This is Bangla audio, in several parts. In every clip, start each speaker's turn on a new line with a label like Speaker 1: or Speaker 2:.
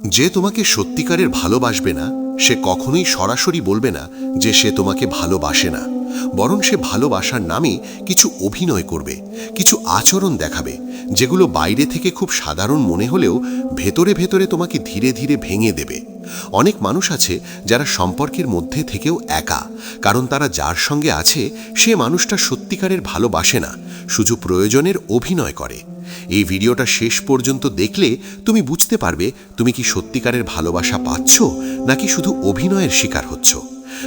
Speaker 1: যে তোমাকে সত্যিকারের ভালোবাসবে না, সে কখনোই সরাসরি বলবে না যে সে তোমাকে ভালোবাসে না। বরং সে ভালোবাসার নামে কিছু অভিনয় করবে, কিছু আচরণ দেখাবে, যেগুলো বাইরে থেকে খুব সাধারণ মনে হলেও ভেতরে ভেতরে তোমাকে ধীরে ধীরে ভেঙে দেবে। অনেক মানুষ আছে যারা সম্পর্কের মধ্যে থেকেও একা, কারণ তারা যার সঙ্গে আছে সে মানুষটা সত্যিকারের ভালোবাসে না, শুধু প্রয়োজনের অভিনয় করে। এই ভিডিওটা শেষ পর্যন্ত দেখলে তুমি বুঝতে পারবে তুমি কি সত্যিকারের ভালোবাসা পাচ্ছ নাকি শুধু অভিনয়ের শিকার হচ্ছ।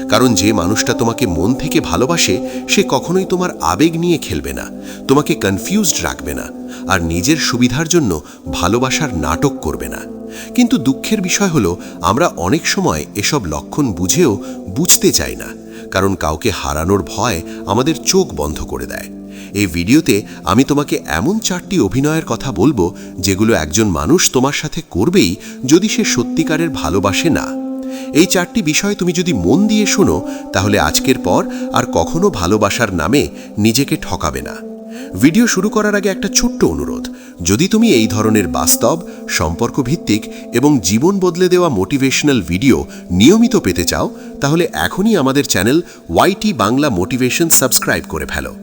Speaker 1: কারণ যে মানুষটা তোমাকে মন থেকে ভালোবাসে, সে কখনোই তোমার আবেগ নিয়ে খেলবে না, তোমাকে কনফিউজড রাখবে না, আর নিজের সুবিধার জন্য ভালোবাসার নাটক করবে না। কিন্তু দুঃখের বিষয় হলো, আমরা অনেক সময় এসব লক্ষণ বুঝেও বুঝতে চাই না, কারণ কাউকে হারানোর ভয় আমাদের চোখ বন্ধ করে দেয়। এই ভিডিওতে আমি তোমাকে এমন চারটি অভিনয়ের কথা বলব যেগুলো একজন মানুষ তোমার সাথে করবেই যদি সে সত্যিকারের ভালোবাসে না। এই চারটি বিষয় তুমি যদি মন দিয়ে শোনো, তাহলে আজকের পর আর কখনো ভালোবাসার নামে নিজেকে ঠকাবে না। ভিডিও শুরু করার আগে একটা ছোট্ট অনুরোধ। যদি তুমি এই ধরনের বাস্তব সম্পর্ক ভিত্তিক এবং জীবন বদলে দেওয়া মোটিভেশনাল ভিডিও নিয়মিত পেতে চাও, তাহলে এখনই আমাদের channel YT Bangla motivation subscribe করে ফেলো।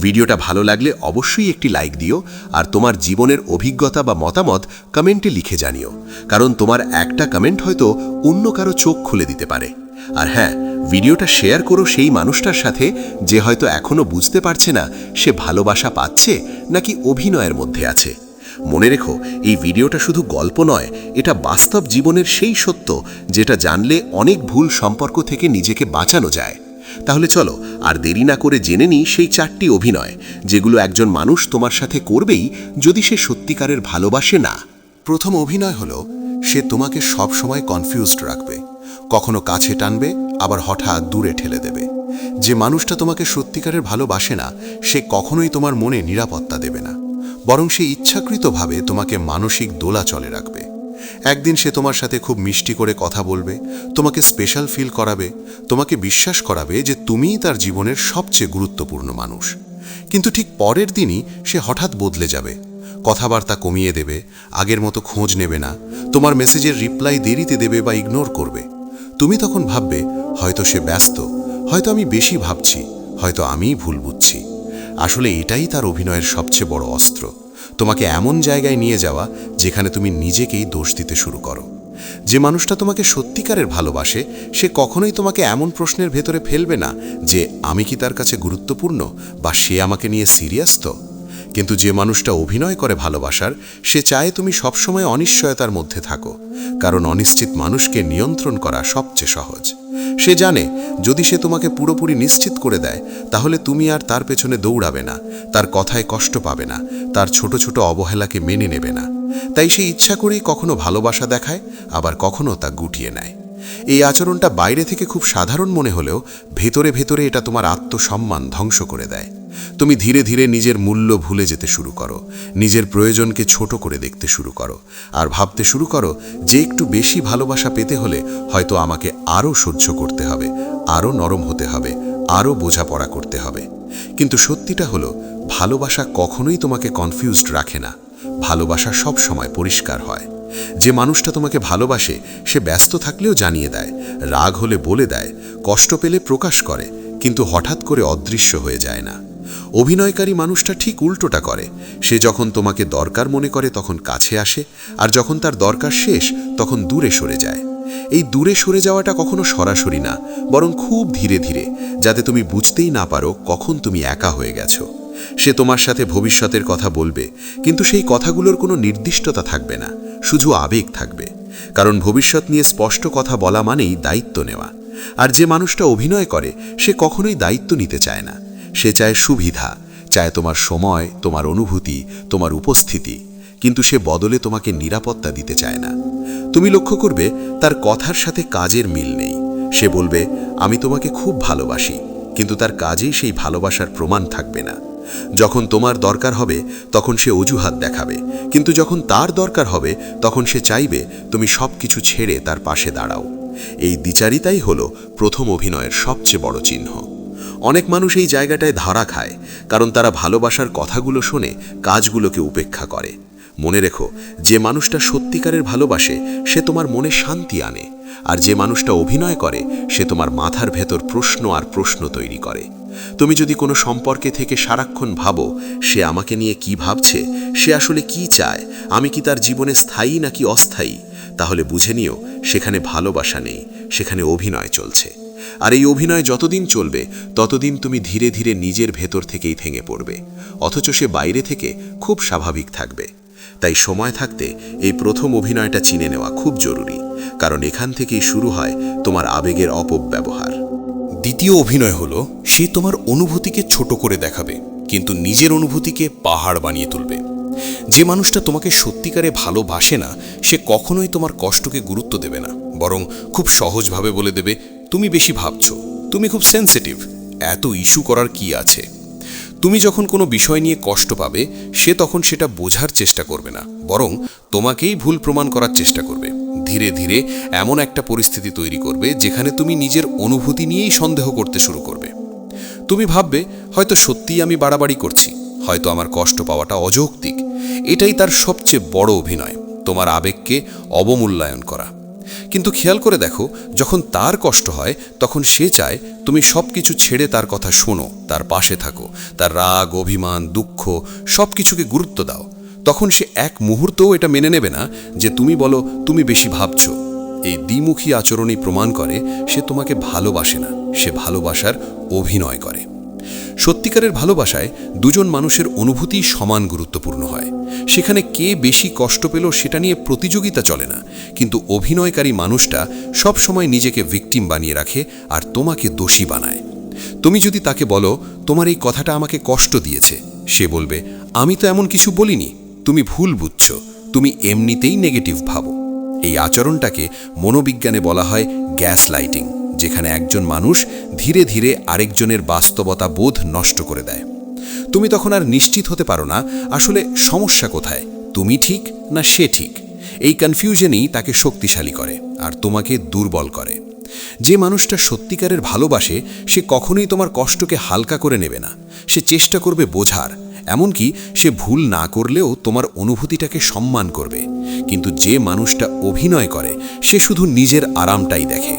Speaker 1: ভিডিওটা ভালো লাগলে অবশ্যই একটি লাইক দিও আর তোমার জীবনের অভিজ্ঞতা বা মতামত কমেন্টে লিখে জানিও। কারণ তোমার একটা কমেন্ট হয়তো অন্য কারও চোখ খুলে দিতে পারে। আর হ্যাঁ ভিডিওটা শেয়ার করো সেই মানুষটার সাথে যে হয়তো এখনও বুঝতে পারছে না সে ভালোবাসা পাচ্ছে নাকি অভিনয়ের মধ্যে আছে। মনে রেখো, এই ভিডিওটা শুধু গল্প নয়, এটা বাস্তব জীবনের সেই সত্য যেটা জানলে অনেক ভুল সম্পর্ক থেকে নিজেকে বাঁচানো যায়। তাহলে চলো, আর দেরি না করে জেনে নিই সেই চারটি অভিনয়, যেগুলো একজন মানুষ তোমার সাথে করবেই যদি সে সত্যিকারের ভালোবাসে না। প্রথম অভিনয় হলো, সে তোমাকে সব সময় কনফিউজড রাখবে, কখনো কাছে টানবে, আবার হঠাৎ দূরে ঠেলে দেবে। যে মানুষটা তোমাকে সত্যিকারের ভালোবাসে না, সে কখনোই তোমার মনে নিরাপত্তা দেবে না, বরং সে ইচ্ছাকৃতভাবে তোমাকে মানসিক দোলাচলে রাখবে। একদিন সে তোমার সাথে খুব মিষ্টি করে কথা বলবে, তোমাকে স্পেশাল ফিল করাবে, তোমাকে বিশ্বাস করাবে যে তুমিই তার জীবনের সবচেয়ে গুরুত্বপূর্ণ মানুষ। কিন্তু ঠিক পরের দিনই সে হঠাৎ বদলে যাবে, কথাবার্তা কমিয়ে দেবে, আগের মতো খোঁজ নেবে না, তোমার মেসেজের রিপ্লাই দেরিতে দেবে বা ইগনোর করবে। তুমি তখন ভাববে, হয়তো সে ব্যস্ত, হয়তো আমি বেশি ভাবছি, হয়তো আমিই ভুল বুঝছি। আসলে এটাই তার অভিনয়ের সবচেয়ে বড় অস্ত্র। তোমাকে এমন জায়গায় নিয়ে যাওয়া যেখানে তুমি নিজেকেই দোষ দিতে শুরু করো। যে মানুষটা তোমাকে সত্যিকারের ভালোবাসে, সে কখনোই তোমাকে এমন প্রশ্নের ভেতরে ফেলবে না যে, আমি কি তার কাছে গুরুত্বপূর্ণ বা সে আমাকে নিয়ে সিরিয়াস তো? কিন্তু যে মানুষটা অভিনয় করে ভালোবাসার, সে চায় তুমি সবসময় অনিশ্চয়তার মধ্যে থাকো, কারণ অনিশ্চিত মানুষকে নিয়ন্ত্রণ করা সবচেয়ে সহজ। সে জানে, যদি সে তোমাকে পুরোপুরি নিশ্চিত করে দেয়, তাহলে তুমি আর তার পেছনে দৌড়াবে না, তার কথায় কষ্ট পাবে না, তার ছোট ছোট অবহেলাকে মেনে নেবে না। তাই সে ইচ্ছা করেই কখনো ভালোবাসা দেখায়, আবার কখনো তা গুটিয়ে নেয়। এই আচরণটা বাইরে থেকে খুব সাধারণ মনে হলেও, ভেতরে ভেতরে এটা তোমার আত্মসম্মান ধ্বংস করে দেয়। তুমি ধীরে ধীরে নিজের মূল্য ভুলে যেতে শুরু করো। নিজের প্রয়োজনকে ছোট করে দেখতে শুরু করো। আর ভাবতে শুরু করো, যে একটু বেশি ভালোবাসা পেতে হলে হয়তো আমাকে আরও সহ্য করতে হবে, আরও নরম হতে হবে, আরও বোঝাপড়া করতে হবে। কিন্তু সত্যিটা হলো, ভালোবাসা কখনোই তোমাকে কনফিউজড রাখে না। ভালোবাসা সব সময় পরিষ্কার হয়। যে মানুষটা তোমাকে ভালোবাসে, সে ব্যস্ত থাকলেও জানিয়ে দেয়, রাগ হলে বলে দেয়, কষ্ট পেলে প্রকাশ করে, কিন্তু হঠাৎ করে অদৃশ্য হয়ে যায় না। অভিনয়কারী মানুষটা ঠিক উল্টোটা করে। সে যখন তোমাকে দরকার মনে করে তখন কাছে আসে, আর যখন তার দরকার শেষ, তখন দূরে সরে যায়। এই দূরে সরে যাওয়াটা কখনো সরাসরি না, বরং খুব ধীরে ধীরে, যাতে তুমি বুঝতেই না পারো কখন তুমি একা হয়ে গেছো। সে তোমার সাথে ভবিষ্যতের কথা বলবে, কিন্তু সেই কথাগুলোর কোনো নির্দিষ্টতা থাকবে না, শুধু আবেগ থাকবে। কারণ ভবিষ্যৎ নিয়ে স্পষ্ট কথা বলা মানেই দায়িত্ব নেওয়া। আর যে মানুষটা অভিনয় করে, সে কখনোই দায়িত্ব নিতে চায় না। সে চায় সুবিধা, চায় তোমার সময়, তোমার অনুভূতি, তোমার উপস্থিতি। কিন্তু সে বদলে তোমাকে নিরাপত্তা দিতে চায় না। তুমি লক্ষ্য করবে, তার কথার সাথে কাজের মিল নেই। সে বলবে, আমি তোমাকে খুব ভালোবাসি। কিন্তু তার কাজেই সেই ভালোবাসার প্রমাণ থাকবে না। যখন তোমার দরকার হবে, তখন সে অজুহাত দেখাবে। কিন্তু যখন তার দরকার হবে, তখন সে চাইবে, তুমি সব কিছু ছেড়ে তার পাশে দাঁড়াও। এই দ্বিচারিতাই হলো প্রথম অভিনয়ের সবচেয়ে বড় চিহ্ন। অনেক মানুষ এই জায়গাটায় ধারা খায়, কারণ তারা ভালোবাসার কথাগুলো শোনে, কাজগুলোকে উপেক্ষা করে।
Speaker 2: মনে রেখো, যে মানুষটা সত্যিকারের ভালোবাসে, সে তোমার মনে শান্তি আনে, আর যে মানুষটা অভিনয় করে, সে তোমার মাথার ভেতর প্রশ্ন আর প্রশ্ন তৈরি করে। তুমি যদি কোনো সম্পর্কে থেকে সারাক্ষণ ভাবো, সে আমাকে নিয়ে কি ভাবছে, সে আসলে কি চায়, আমি কি তার জীবনে স্থায়ী নাকি অস্থায়ী, তাহলে বুঝে নিও, সেখানে ভালোবাসা নেই, সেখানে অভিনয় চলছে। আর এই অভিনয় যতদিন চলবে, ততদিন তুমি ধীরে ধীরে নিজের ভেতর থেকেই ভেঙে পড়বে। অথচ সে বাইরে থেকে খুব স্বাভাবিক থাকবে। তাই সময় থাকতে এই প্রথম অভিনয়টা চিনে নেওয়া খুব জরুরি, কারণ এখান থেকেই শুরু হয় তোমার আবেগের অপব্যবহার।
Speaker 3: দ্বিতীয় অভিনয় হলো, সে তোমার অনুভূতিকে ছোট করে দেখাবে, কিন্তু নিজের অনুভূতিকে পাহাড় বানিয়ে তুলবে। যে মানুষটা তোমাকে সত্যিকারে ভালোবাসে না, সে কখনোই তোমার কষ্টকে গুরুত্ব দেবে না, বরং খুব সহজভাবে বলে দেবে তুমি বেশি ভাবছ, তুমি খুব সেন্সিটিভ এত ইস্যু করার কি আছে? তুমি যখন কোনো বিষয় নিয়ে কষ্ট পাবে, সে তখন সেটা বোঝার চেষ্টা করবে না, বরং তোমাকেই ভুল প্রমাণ করার চেষ্টা করবে। ধীরে ধীরে এমন একটা পরিস্থিতি তৈরি করবে, যেখানে তুমি নিজের অনুভূতি নিয়েই সন্দেহ করতে শুরু করবে। তুমি ভাববে, হয়তো সত্যিই আমি বাড়াবাড়ি করছি, হয়তো আমার কষ্ট পাওয়াটা অযৌক্তিক। এটাই তার সবচেয়ে বড় অভিনয়, তোমার আবেগকে অবমূল্যায়ন করা। কিন্তু খেয়াল করে দেখো, যখন তার কষ্ট হয়, তখন সে চায়, তুমি সব কিছু ছেড়ে তার কথা শোনো, তার পাশে থাকো, তার রাগ, অভিমান, দুঃখ সব কিছুকে গুরুত্ব দাও। তখন সে এক মুহূর্তও এটা মেনে নেবে না যে, তুমি বলো, তুমি বেশি ভাবছ। এই দ্বিমুখী আচরণই প্রমাণ করে, সে তোমাকে ভালোবাসে না, সে ভালোবাসার অভিনয় করে। সত্যিকারের ভালোবাসায় দুজন মানুষের অনুভূতি সমান গুরুত্বপূর্ণ হয়। সেখানে কে বেশি কষ্ট পেল সেটা নিয়ে প্রতিযোগিতা চলে না, কিন্তু অভিনয়কারী মানুষটা সব সময় নিজেকে ভিকটিম বানিয়ে রাখে আর তোমাকে দোষী বানায়। তুমি যদি তাকে বলো, তোমার এই কথাটা আমাকে কষ্ট দিয়েছে সে বলবে, আমি তো এমন কিছু বলিনি, তুমি ভুল বুঝছ, তুমি এমনিতেই নেগেটিভ ভাবো। এই আচরণটাকে মনোবিজ্ঞানে বলা হয় গ্যাস লাইটিং যেখানে একজন মানুষ ধীরে ধীরে আরেকজনের বাস্তবতা বোধ নষ্ট করে দেয়। তুমি তখন আর নিশ্চিত হতে পারো না আসলে সমস্যা কোথায়, তুমি ঠিক না সে ঠিক। এই কনফিউশনই তাকে শক্তিশালী করে আর তোমাকে দুর্বল করে। যে মানুষটা সত্যিকারের ভালোবাসে, সে কখনোই তোমার কষ্টকে হালকা করে নেবে না। সে চেষ্টা করবে বোঝার, এমনকি সে ভুল না করলেও তোমার অনুভূতিটাকে সম্মান করবে। কিন্তু যে মানুষটা অভিনয় করে, সে শুধু নিজের আরামটাই দেখে।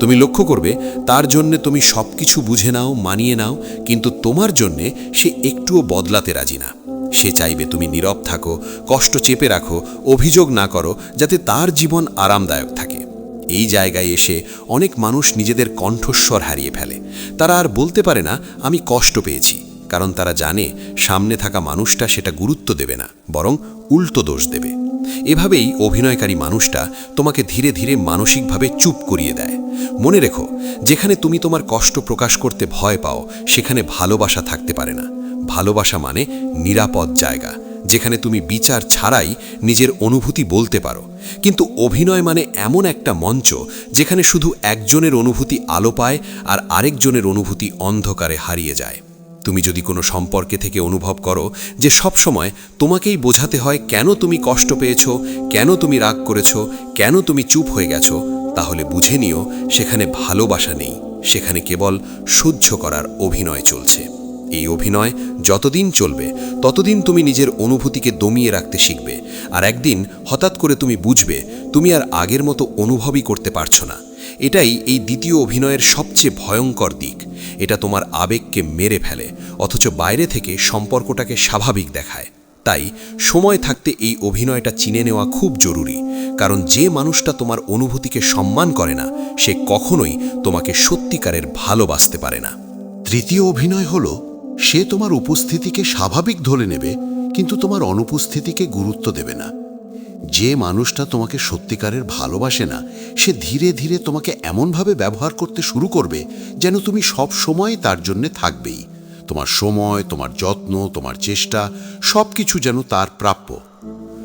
Speaker 3: তুমি লক্ষ্য করবে, তার জন্যে তুমি সব কিছু বুঝে নাও, মানিয়ে নাও, কিন্তু তোমার জন্যে সে একটুও বদলাতে রাজি না। সে চাইবে তুমি নীরব থাকো, কষ্ট চেপে রাখো, অভিযোগ না করো, যাতে তার জীবন আরামদায়ক থাকে। এই জায়গায় এসে অনেক মানুষ নিজেদের কণ্ঠস্বর হারিয়ে ফেলে। তারা আর বলতে পারে না, আমি কষ্ট পেয়েছি। কারণ তারা জানে, সামনে থাকা মানুষটা সেটা গুরুত্ব দেবে না, বরং উল্টো দোষ দেবে। এভাবেই অভিনয়কারী মানুষটা তোমাকে ধীরে ধীরে মানসিকভাবে চুপ করিয়ে দেয়। মনে রেখো, যেখানে তুমি তোমার কষ্ট প্রকাশ করতে ভয় পাও, সেখানে ভালোবাসা থাকতে পারে না। ভালোবাসা মানে নিরাপদ জায়গা, যেখানে তুমি বিচার ছাড়াই নিজের অনুভূতি বলতে পারো। কিন্তু অভিনয় মানে এমন একটা মঞ্চ, যেখানে শুধু একজনের অনুভূতি আলো পায় আর আরেকজনের অনুভূতি অন্ধকারে হারিয়ে যায়। তুমি যদি কোনো সম্পর্কে থেকে অনুভব করো যে সব সময় তোমাকেই বোঝাতে হয় কেন তুমি কষ্ট পেয়েছ, কেন তুমি রাগ করেছ, কেন তুমি চুপ হয়ে গেছো, তাহলে বুঝে নিও সেখানে ভালোবাসা নেই। সেখানে কেবল সহ্য করার অভিনয় চলছে। এই অভিনয় যতদিন চলবে, ততদিন তুমি নিজের অনুভূতিকে দমিয়ে রাখতে শিখবে। আর একদিন হঠাৎ করে তুমি বুঝবে, তুমি আর আগের মতো অনুভবই করতে পারছ না। এটাই এই দ্বিতীয় অভিনয়ের সবচেয়ে ভয়ঙ্কর দিক। এটা তোমার আবেগকে মেরে ফেলে, অথচ বাইরে থেকে সম্পর্কটাকে স্বাভাবিক দেখায়। তাই সময় থাকতে এই অভিনয়টা চিনে নেওয়া খুব জরুরি, কারণ যে মানুষটা তোমার অনুভূতিকে সম্মান করে না, সে কখনোই তোমাকে সত্যিকারের ভালোবাসতে পারে না।
Speaker 1: তৃতীয় অভিনয় হলো, সে তোমার উপস্থিতিকে স্বাভাবিক ধরে নেবে, কিন্তু তোমার অনুপস্থিতিকে গুরুত্ব দেবে না। যে মানুষটা তোমাকে সত্যিকারের ভালোবাসে না, সে ধীরে ধীরে তোমাকে এমনভাবে ব্যবহার করতে শুরু করবে যেন তুমি সব সময় তার জন্যে থাকবেই। তোমার সময়, তোমার যত্ন, তোমার চেষ্টা সব কিছু যেন তার প্রাপ্য।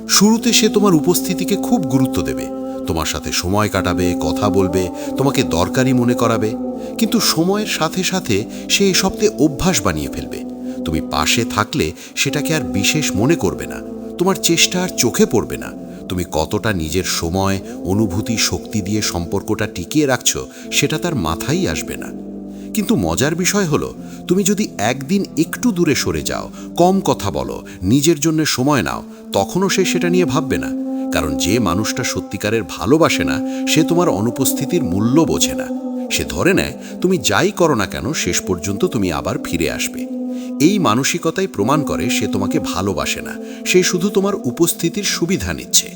Speaker 1: শুরুতে সে তোমার উপস্থিতিকে খুব গুরুত্ব দেবে। তোমার সাথে সময় কাটাবে, কথা বলবে, তোমাকে দরকারি মনে করাবে। কিন্তু সময়ের সাথে সাথে সে এসবতে অভ্যাস বানিয়ে ফেলবে। তুমি পাশে থাকলে সেটাকে আর বিশেষ মনে করবে না। তোমার চেষ্টা আর চোখে পড়বে না। তুমি কতটা নিজের সময়, অনুভূতি, শক্তি দিয়ে সম্পর্কটা টিকিয়ে রাখছ, সেটা তার মাথাই আসবে না। কিন্তু মজার বিষয় হলো, তুমি যদি একদিন একটু দূরে সরে যাও, কম কথা বলো, নিজের জন্য সময় নাও, তখনও সে সেটা নিয়ে ভাববে না। কারণ যে মানুষটা সত্যিকারের ভালোবাসে না, সে তোমার অনুপস্থিতির মূল্য বোঝে না। সে ধরে নেয়, তুমি যাই করো না কেন, শেষ পর্যন্ত তুমি আবার ফিরে আসবে। এই মানসিকতাই প্রমাণ করে সে তোমাকে ভালোবাসে না। সে শুধু তোমার উপস্থিতির সুবিধা নিচ্ছে।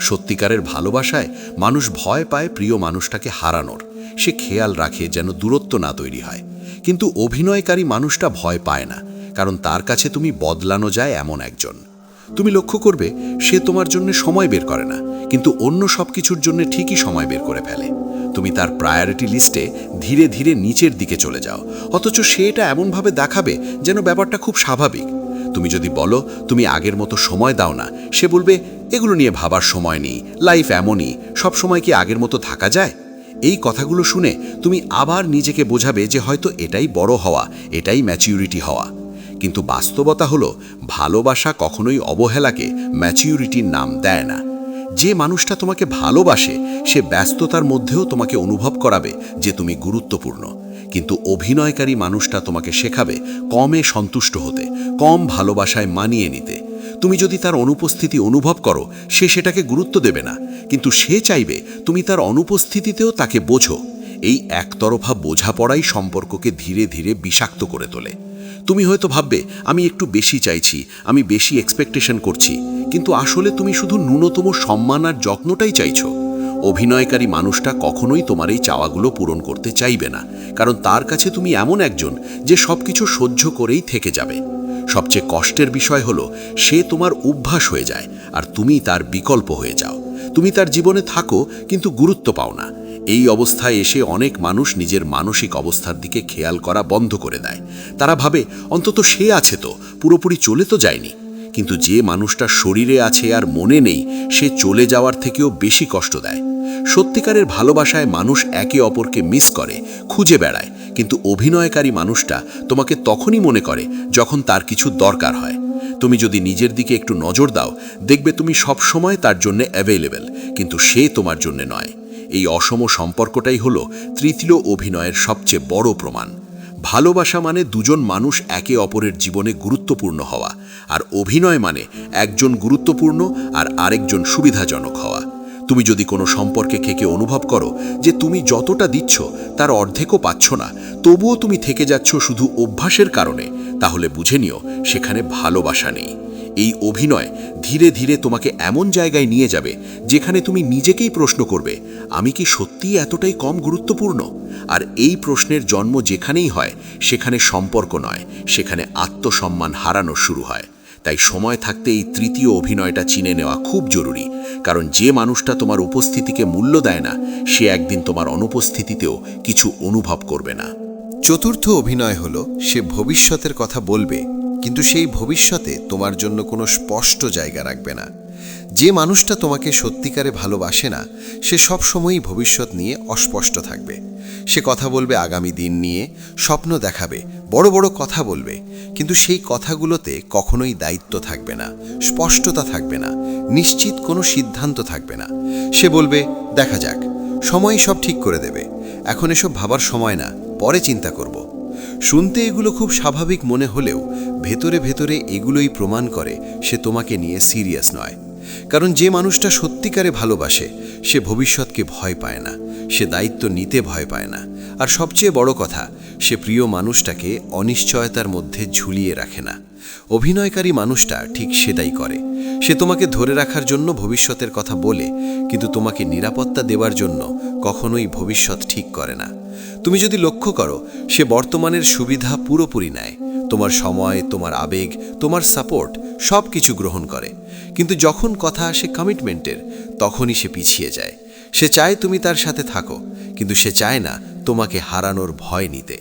Speaker 1: সত্যিকারের ভালোবাসায় মানুষ ভয় পায় প্রিয় মানুষটাকে হারানোর। সে খেয়াল রাখে যেন দূরত্ব না তৈরি হয়। কিন্তু অভিনয়কারী মানুষটা ভয় পায় না, কারণ তার কাছে তুমি বদলানো যায় এমন একজন। তুমি লক্ষ্য করবে, সে তোমার জন্য সময় বের করে না, কিন্তু অন্য সব কিছুর জন্য ঠিকই সময় বের করে ফেলে। তুমি তার প্রায়োরিটি লিস্টে ধীরে ধীরে নিচের দিকে চলে যাও। অথচ সে এটা এমনভাবে দেখাবে যেন ব্যাপারটা খুব স্বাভাবিক। তুমি যদি বলো, তুমি আগের মতো সময় দাও না, সে বলবে, এগুলো নিয়ে ভাবার সময় নেই লাইফ এমনই, সব সময় কি আগের মতো থাকা যায়? এই কথাগুলো শুনে তুমি আবার নিজেকে বোঝাবে যে হয়তো এটাই বড় হওয়া, এটাই ম্যাচিউরিটি হওয়া। কিন্তু বাস্তবতা হলো, ভালোবাসা কখনোই অবহেলাকে ম্যাচিউরিটির নাম দেয় না। যে মানুষটা তোমাকে ভালোবাসে, সে ব্যস্ততার মধ্যেও তোমাকে অনুভব করাবে যে তুমি গুরুত্বপূর্ণ। কিন্তু অভিনয়কারী মানুষটা তোমাকে শেখাবে কমে সন্তুষ্ট হতে, কম ভালোবাসায় মানিয়ে নিতে। তুমি যদি তার অনুপস্থিতি অনুভব করো, সে সেটাকে গুরুত্ব দেবে না। কিন্তু সে চাইবে তুমি তার অনুপস্থিতিতেও তাকে বোঝো। এই একতরফা বোঝাপড়াই সম্পর্ককে ধীরে ধীরে বিষাক্ত করে তোলে। তুমি হয়তো ভাববে, আমি একটু বেশি চাইছি, আমি বেশি এক্সপেকটেশন করছি। কিন্তু আসলে তুমি শুধু ন্যূনতম সম্মান আর যত্নটাই চাইছো। অভিনয়কারী মানুষটা কখনোই তোমার এই চাওয়াগুলো পূরণ করতে চাইবে না। কারণ তার কাছে তুমি এমন একজন যে সবকিছু সহ্য করেই থেকে যাবে। সবচেয়ে কষ্টের বিষয় হলো, সে তোমার অভ্যাস হয়ে যায়, আর তুমি তার বিকল্প হয়ে যাও। তুমি তার জীবনে থাকো, কিন্তু গুরুত্ব পাও না। এই অবস্থায় এসে অনেক মানুষ নিজের মানসিক অবস্থার দিকে খেয়াল করা বন্ধ করে দেয়। তারা ভাবে, অন্তত সে আছে তো, পুরোপুরি চলে তো যায়নি। কিন্তু যে মানুষটা শরীরে আছে আর মনে নেই, সে চলে যাওয়ার থেকেও বেশি কষ্ট দেয়। সত্যিকারের ভালোবাসায় মানুষ একে অপরকে মিস করে, খুঁজে বেড়ায়। কিন্তু অভিনয়কারী মানুষটা তোমাকে তখনই মনে করে যখন তার কিছু দরকার হয়। তুমি যদি নিজের দিকে একটু নজর দাও, দেখবে তুমি সব সময় তার জন্য অ্যাভেলেবেল কিন্তু সে তোমার জন্য নয়। এই অসম সম্পর্কটাই হলো তৃতীয় অভিনয়ের সবচেয়ে বড় প্রমাণ। ভালোবাসা মানে দুজন মানুষ একে অপরের জীবনে গুরুত্বপূর্ণ হওয়া, আর অভিনয় মানে একজন গুরুত্বপূর্ণ আর আরেকজন সুবিধাজনক হওয়া। তুমি যদি কোনো সম্পর্কে খেকে অনুভব করো যে তুমি যতটা দিচ্ছ, তার অর্ধেকও পাচ্ছ না, তবুও তুমি থেকে যাচ্ছ শুধু অভ্যাসের কারণে, তাহলে বুঝে নিও সেখানে ভালোবাসা নেই। এই অভিনয় ধীরে ধীরে তোমাকে এমন জায়গায় নিয়ে যাবে যেখানে তুমি নিজেকেই প্রশ্ন করবে, আমি কি সত্যিই এতটাই কম গুরুত্বপূর্ণ? আর এই প্রশ্নের জন্ম যেখানেই হয়, সেখানে সম্পর্ক নয়, সেখানে আত্মসম্মান হারানো শুরু হয়। তাই সময় থাকতে এই তৃতীয় অভিনয়টা চিনে নেওয়া খুব জরুরি, কারণ যে মানুষটা তোমার উপস্থিতিকে মূল্য দেয় না, সে একদিন তোমার অনুপস্থিতিতেও কিছু অনুভব করবে না।
Speaker 4: চতুর্থ অভিনয় হলো, সে ভবিষ্যতের কথা বলবে কিন্তু সেই ভবিষ্যতে তোমার জন্য কোনো স্পষ্ট জায়গা রাখবে না। যে মানুষটা তোমাকে সত্যিকারে ভালোবাসে না, সে সব সময়ই ভবিষ্যৎ নিয়ে অস্পষ্ট থাকবে। সে কথা বলবে আগামী দিন নিয়ে, স্বপ্ন দেখাবে, বড় বড় কথা বলবে, কিন্তু সেই কথাগুলোতে কখনোই দায়িত্ব থাকবে না, স্পষ্টতা থাকবে না, নিশ্চিত কোনো সিদ্ধান্ত থাকবে না। সে বলবে, দেখা যাক, সময়ই সব ঠিক করে দেবে। এখন এসব ভাবার সময় না, পরে চিন্তা করব। শুনতে এগুলো খুব স্বাভাবিক মনে হলেও ভেতরে ভেতরে এগুলোই প্রমাণ করে সে তোমাকে নিয়ে সিরিয়াস নয়। কারণ যে মানুষটা সত্যিকারে ভালোবাসে, সে ভবিষ্যৎকে ভয় পায় না, সে দায়িত্ব নিতে ভয় পায় না। আর সবচেয়ে বড় কথা, সে প্রিয় মানুষটাকে অনিশ্চয়তার মধ্যে ঝুলিয়ে রাখে না। অভিনয়কারী মানুষটা ঠিক সেটাই করে। সে তোমাকে ধরে রাখার জন্য ভবিষ্যতের কথা বলে, কিন্তু তোমাকে নিরাপত্তা দেওয়ার জন্য কখনোই ভবিষ্যৎ ঠিক করে না। তুমি যদি লক্ষ্য করো, সে বর্তমানের সুবিধা পুরোপুরি নেয়। তোমার সময়, তোমার আবেগ, তোমার সাপোর্ট সব কিছু গ্রহণ করে। কিন্তু যখন কথা আসে কমিটমেন্টের তখনই সে পিছিয়ে যায়। সে চায় তুমি তার সাথে থাকো, কিন্তু সে চায় না তোমাকে হারানোর ভয় নিতে।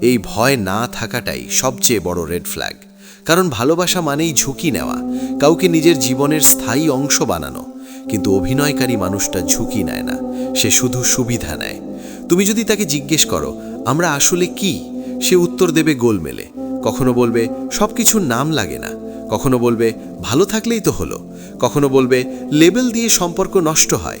Speaker 4: এই ভয় না থাকাটাই সবচেয়ে বড় রেড ফ্ল্যাগ কারণ ভালোবাসা মানেই ঝুঁকি নেওয়া, কাউকে নিজের জীবনের স্থায়ী অংশ বানানো। কিন্তু অভিনয়কারী মানুষটা ঝুঁকি নেয় না, সে শুধু সুবিধা নেয়। তুমি যদি তাকে জিজ্ঞেস করো, আমরা আসলে কি? সে উত্তর দেবে গোলমেলে। কখনো বলবে সব কিছুর নাম লাগে না। কখনো বলবে, ভালো থাকলেই তো হলো। কখনো বলবে, লেবেল দিয়ে সম্পর্ক নষ্ট হয়।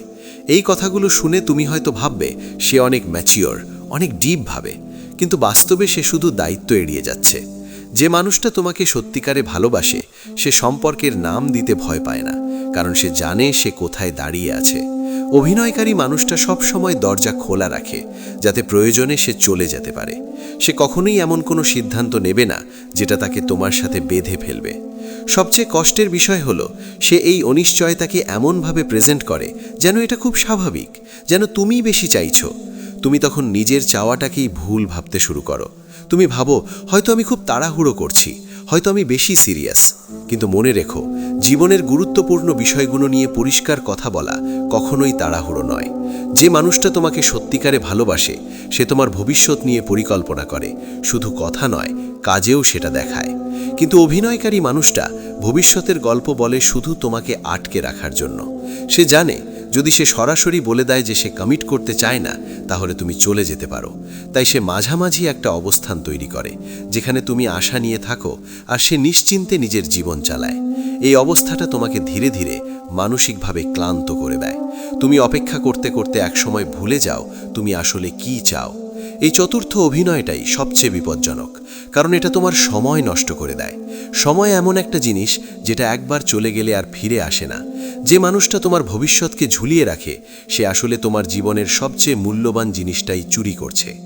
Speaker 4: এই কথাগুলো শুনে তুমি হয়তো ভাববে, সে অনেক ম্যাচিওর, অনেক ডিপ ভাবে। কিন্তু বাস্তবে সে শুধু দায়িত্ব এড়িয়ে যাচ্ছে। যে মানুষটা তোমাকে সত্যিকারে ভালোবাসে, সে সম্পর্কের নাম দিতে ভয় পায় না, কারণ সে জানে সে কোথায় দাঁড়িয়ে আছে। অভিনয়কারী মানুষটা সব সময় দরজা খোলা রাখে, যাতে প্রয়োজনে সে চলে যেতে পারে। সে কখনোই এমন কোনো সিদ্ধান্ত নেবে না, যেটা তাকে তোমার সাথে বেঁধে ফেলবে। সবচেয়ে কষ্টের বিষয় হলো, সে এই অনিশ্চয়তাকে এমনভাবে প্রেজেন্ট করে যেন এটা খুব স্বাভাবিক, যেন তুমি বেশি চাইছ। তুমি তখন নিজের চাওয়াটাকেই ভুল ভাবতে শুরু করো। তুমি ভাবো, হয়তো আমি খুব তাড়াহুড়ো করছি। হয়তো আমি বেশি সিরিয়াস। কিন্তু মনে রেখো, জীবনের গুরুত্বপূর্ণ বিষয়গুলো নিয়ে পরিষ্কার কথা বলা কখনোই তাড়াহুড়ো নয়। যে মানুষটা তোমাকে সত্যিকারে ভালোবাসে, সে তোমার ভবিষ্যৎ নিয়ে পরিকল্পনা করে, শুধু কথা নয়, কাজেও সেটা দেখায়। কিন্তু অভিনয়কারী মানুষটা ভবিষ্যতের গল্প বলে শুধু তোমাকে আটকে রাখার জন্য। সে জানে যদি সে সরাসরি বলে দেয় যে সে কমিট করতে চায় না, তাহলে তুমি চলে যেতে পারো। তাই সে মাঝামাঝি একটা অবস্থান তৈরি করে, যেখানে তুমি আশা নিয়ে থাকো আর সে নিশ্চিন্তে নিজের জীবন চালায়। এই অবস্থাটা তোমাকে ধীরে ধীরে মানসিকভাবে ক্লান্ত করে দেয়। তুমি অপেক্ষা করতে করতে একসময় ভুলে যাও তুমি আসলে কি চাও। এই চতুর্থ অভিনয়টাই সবচেয়ে বিপজ্জনক। কারণ এটা তোমার সময় নষ্ট করে দেয়। সময় এমন একটা জিনিস যেটা একবার চলে গেলে আর ফিরে আসে না। যে মানুষটা তোমার ভবিষ্যৎকে ঝুলিয়ে রাখে, সে আসলে তোমার জীবনের সবচেয়ে মূল্যবান জিনিসটাই চুরি করছে।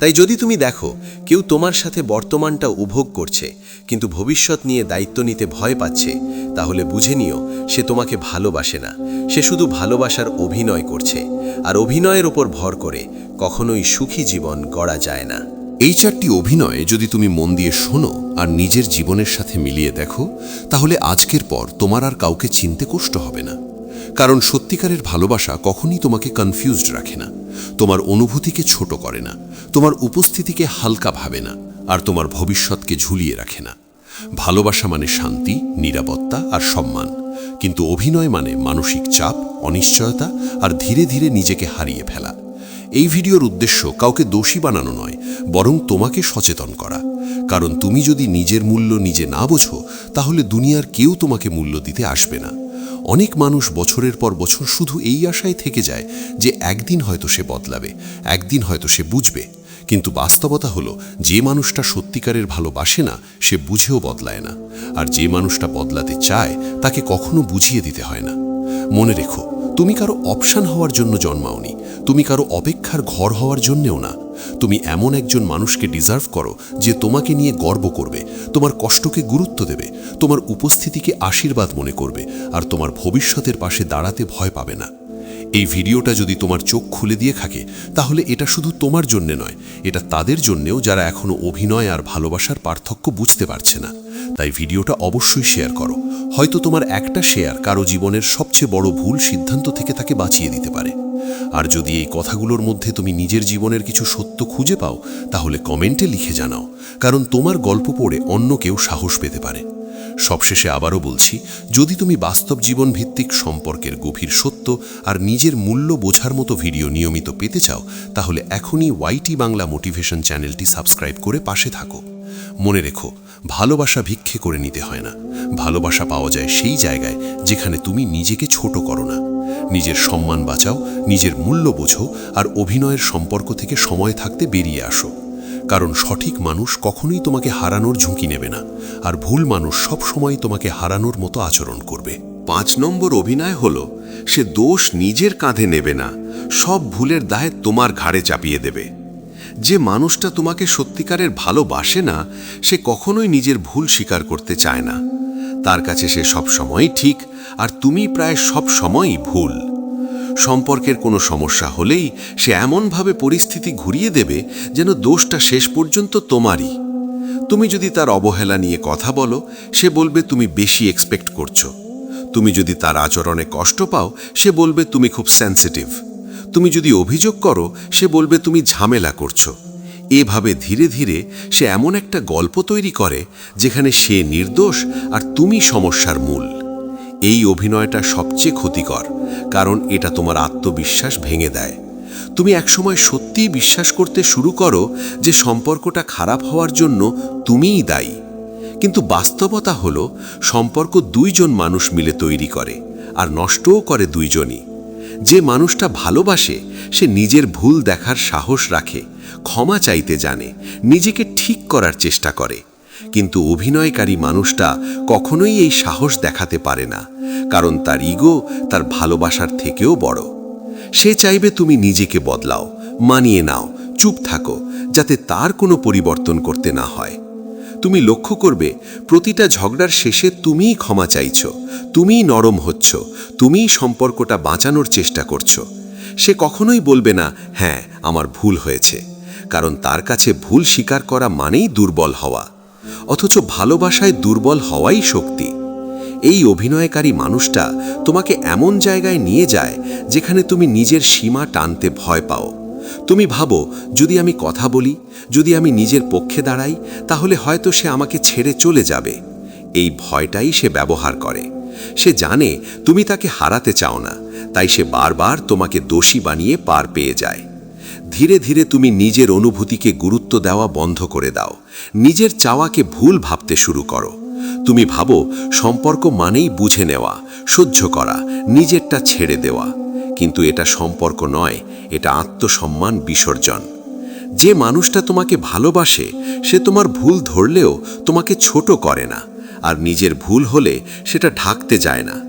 Speaker 4: তাই যদি তুমি দেখো, কেউ তোমার সাথে বর্তমানটা উপভোগ করছে, কিন্তু ভবিষ্যৎ নিয়ে দায়িত্ব নিতে ভয় পাচ্ছে, তাহলে বুঝে নিও, সে তোমাকে ভালোবাসে না। সে শুধু ভালোবাসার অভিনয় করছে। আর অভিনয়ের ওপর ভর করে কখনোই সুখী জীবন গড়া যায় না।
Speaker 3: এই চারটি অভিনয় যদি তুমি মন দিয়ে শোনো আর নিজের জীবনের সাথে মিলিয়ে দেখো, তাহলে আজকের পর তোমার আর কাউকে চিনতে কষ্ট হবে না। কারণ সত্যিকারের ভালোবাসা কখনই তোমাকে কনফিউজড রাখে না। তোমার অনুভূতিকে ছোট করে না। তোমার উপস্থিতিকে হালকা ভাবে না। আর তোমার ভবিষ্যৎকে ঝুলিয়ে রাখে না। ভালোবাসা মানে শান্তি, নিরাপত্তা আর সম্মান। কিন্তু অভিনয় মানে মানসিক চাপ, অনিশ্চয়তা আর ধীরে ধীরে নিজেকে হারিয়ে ফেলা। এই ভিডিওর উদ্দেশ্য কাউকে দোষী বানানো নয়, বরং তোমাকে সচেতন করা। কারণ তুমি যদি নিজের মূল্য নিজে না বোঝো, তাহলে দুনিয়ার কেউ তোমাকে মূল্য দিতে আসবে না। অনেক মানুষ বছরের পর বছর শুধু এই আশায় থেকে যায় যে একদিন হয়তো সে বদলাবে, একদিন হয়তো সে বুঝবে। কিন্তু বাস্তবতা হলো, যে মানুষটা সত্যিকারের ভালোবাসে না, সে বুঝেও বদলায় না। আর যে মানুষটা বদলাতে চায়, তাকে কখনো বুঝিয়ে দিতে হয় না। মনে রেখো তুমি কারও অপশান হওয়ার জন্য জন্মাওনি। তুমি কারও অপেক্ষার ঘর হওয়ার জন্যেও না। তুমি এমন একজন মানুষকে ডিজার্ভ করো যে তোমাকে নিয়ে গর্ব করবে, তোমার কষ্টকে গুরুত্ব দেবে, তোমার উপস্থিতিকে আশীর্বাদ মনে করবে, আর তোমার ভবিষ্যতের পাশে দাঁড়াতে ভয় পাবে না। এই ভিডিওটা যদি তোমার চোখ খুলে দিয়ে থাকে, তাহলে এটা শুধু তোমার জন্যে নয়, এটা তাদের জন্যেও যারা এখনও অভিনয় আর ভালোবাসার পার্থক্য বুঝতে পারছে না। তাই ভিডিওটা অবশ্যই শেয়ার করো। হয়তো তোমার একটা শেয়ার কারও জীবনের সবচেয়ে বড় ভুল সিদ্ধান্ত থেকে তাকে বাঁচিয়ে দিতে পারে। আর যদি এই কথাগুলোর মধ্যে তুমি নিজের জীবনের কিছু সত্য খুঁজে পাও, তাহলে কমেন্টে লিখে জানাও, কারণ তোমার গল্প পড়ে অন্য কেউ সাহস পেতে পারে। সবশেষে আবারও বলছি, যদি তুমি বাস্তব জীবন ভিত্তিক সম্পর্কের গভীর সত্য আর নিজের মূল্য বোঝার মতো ভিডিও নিয়মিত পেতে চাও, তাহলে এখনই ওয়াইটি বাংলা মোটিভেশন চ্যানেলটি সাবস্ক্রাইব করে পাশে থাকো। মনে রেখো, ভালোবাসা ভিক্ষে করে নিতে হয় না। ভালোবাসা পাওয়া যায় সেই জায়গায় যেখানে তুমি নিজেকে ছোট করো না। নিজের সম্মান বাঁচাও, নিজের মূল্য বোঝো আর অভিনয়ের সম্পর্ক থেকে সময় থাকতে বেরিয়ে আসো। কারণ সঠিক মানুষ কখনোই তোমাকে হারানোর ঝুঁকি নেবে না, আর ভুল মানুষ সব সময় তোমাকে হারানোর মতো আচরণ করবে।
Speaker 2: পাঁচ নম্বর অভিনয় হল, সে দোষ নিজের কাঁধে নেবে না, সব ভুলের দায় তোমার ঘাড়ে চাপিয়ে দেবে। যে মানুষটা তোমাকে সত্যিকারের ভালোবাসে না, সে কখনোই নিজের ভুল স্বীকার করতে চায় না। তার কাছে সে সব সময়ই ঠিক, আর তুমি প্রায় সব সময়ই ভুল। সম্পর্কের কোনো সমস্যা হলেই সে এমনভাবে পরিস্থিতি ঘুরিয়ে দেবে যেন দোষটা শেষ পর্যন্ত তোমারই। তুমি যদি তার অবহেলা নিয়ে কথা বলো, সে বলবে তুমি বেশি এক্সপেক্ট করছ। তুমি যদি তার আচরণে কষ্ট পাও, সে বলবে তুমি খুব সেন্সিটিভ তুমি যদি অভিযোগ করো, সে বলবে তুমি ঝামেলা করছ। এভাবে ধীরে ধীরে সে এমন একটা গল্প তৈরি করে, যেখানে সে নির্দোষ আর তুমি সমস্যার মূল। এই অভিনয়টা সবচেয়ে ক্ষতিকর, কারণ এটা তোমার আত্মবিশ্বাস ভেঙে দেয়। তুমি একসময় সত্যিই বিশ্বাস করতে শুরু করো যে সম্পর্কটা খারাপ হওয়ার জন্য তুমিই দায়ী। কিন্তু বাস্তবতা হলো, সম্পর্ক দুইজন মানুষ মিলে তৈরি করে, আর নষ্টও করে দুইজনই। যে মানুষটা ভালোবাসে, সে নিজের ভুল দেখার সাহস রাখে,
Speaker 1: ক্ষমা চাইতে জানে, নিজেকে ঠিক করার চেষ্টা করে। কিন্তু অভিনয়কারী মানুষটা কখনোই এই সাহস দেখাতে পারে না, কারণ তার ইগো তার ভালোবাসার থেকেও বড়। সে চাইবে তুমি নিজেকে বদলাও, মানিয়ে নাও, চুপ থাকো, যাতে তার কোনো পরিবর্তন করতে না হয়। তুমি লক্ষ্য করবে, প্রতিটা ঝগড়ার শেষে তুমিই ক্ষমা চাইছ, তুমিই নরম হচ্ছ, তুমিই সম্পর্কটা বাঁচানোর চেষ্টা করছ। সে কখনোই বলবে না হ্যাঁ আমার ভুল হয়েছে। কারণ তার কাছে ভুল স্বীকার করা মানেই দুর্বল হওয়া। অথচ ভালোবাসায় দুর্বল হওয়াই শক্তি। এই অভিনয়কারী মানুষটা তোমাকে এমন জায়গায় নিয়ে যায় যেখানে তুমি নিজের সীমা টানতে ভয় পাও। তুমি ভাবো, যদি আমি কথা বলি, যদি আমি নিজের পক্ষে দাঁড়াই, তাহলে হয়তো সে আমাকে ছেড়ে চলে যাবে। এই ভয়টাই সে ব্যবহার করে। সে জানে তুমি তাকে হারাতে চাও না, তাই সে বারবার তোমাকে দোষী বানিয়ে পার পেয়ে যায়। ধীরে ধীরে তুমি নিজের অনুভূতিকে গুরুত্ব দেওয়া বন্ধ করে দাও। নিজের চাওয়াকে ভুল ভাবতে শুরু করো। তুমি ভাবো, সম্পর্ক মানেই বুঝে নেওয়া, সহ্য করা, নিজেরটা ছেড়ে দেওয়া। কিন্তু এটা সম্পর্ক নয়, এটা আত্মসম্মান বিসর্জন। যে মানুষটা তোমাকে ভালোবাসে, সে তোমার ভুল ধরলেও তোমাকে ছোট করে না। আর নিজের ভুল হলে সেটা ঢাকতে যায় না।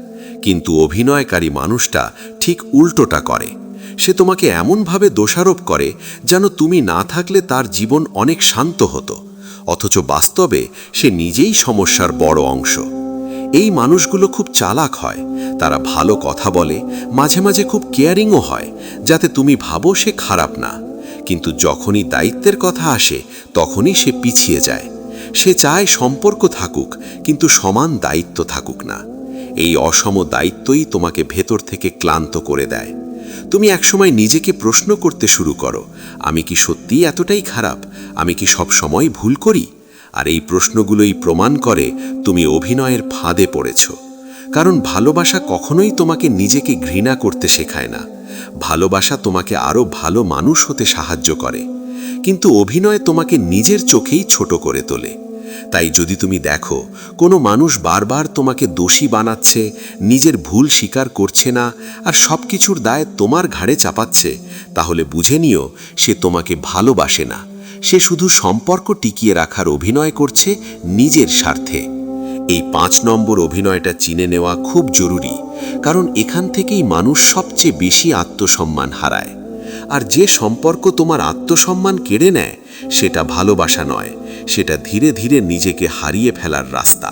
Speaker 1: কিন্তু অভিনয়কারী মানুষটা ঠিক উল্টোটা করে। সে তোমাকে এমনভাবে দোষারোপ করে যেন তুমি না থাকলে তার জীবন অনেক শান্ত হতো, অথচ বাস্তবে সে নিজেই সমস্যার বড় অংশ। এই মানুষগুলো খুব চালাক হয়, তারা ভালো কথা বলে, মাঝে মাঝে খুব কেয়ারিংও হয়, যাতে তুমি ভাবো সে খারাপ না। কিন্তু যখনই দায়িত্বের কথা আসে, তখনই সে পিছিয়ে যায়। সে চায় সম্পর্ক থাকুক, কিন্তু সমান দায়িত্ব থাকুক না। এই অসম দায়িত্বই তোমাকে ভেতর থেকে ক্লান্ত করে দেয়। তুমি একসময় নিজেকে প্রশ্ন করতে শুরু করো, আমি কি সত্যিই এতটাই খারাপ? আমি কি সব সময় ভুল করি? আর এই প্রশ্নগুলোই প্রমাণ করে তুমি অভিনয়ের ফাঁদে পড়েছ। কারণ ভালোবাসা কখনোই তোমাকে নিজেকে ঘৃণা করতে শেখায় না। ভালোবাসা তোমাকে আরও ভালো মানুষ হতে সাহায্য করে। কিন্তু অভিনয় তোমাকে নিজের চোখেই ছোট করে তোলে। তাই যদি তুমি দেখো, কোনো মানুষ বারবার তোমাকে দোষী বানাচ্ছে, নিজের ভুল স্বীকার করছে না, আর সব কিছুর দায় তোমার ঘাড়ে চাপাচ্ছে, তাহলে বুঝে নিও, সে তোমাকে ভালোবাসে না। সে শুধু সম্পর্ক টিকিয়ে রাখার অভিনয় করছে নিজের স্বার্থে। এই পাঁচ নম্বর অভিনয়টা চিনে নেওয়া খুব জরুরি, কারণ এখান থেকেই মানুষ সবচেয়ে বেশি আত্মসম্মান হারায়। আর যে সম্পর্ক তোমার আত্মসম্মান কেড়ে নেয় সেটা ভালোবাসা নয় সেটা ধীরে ধীরে নিজেকে হারিয়ে ফেলার রাস্তা।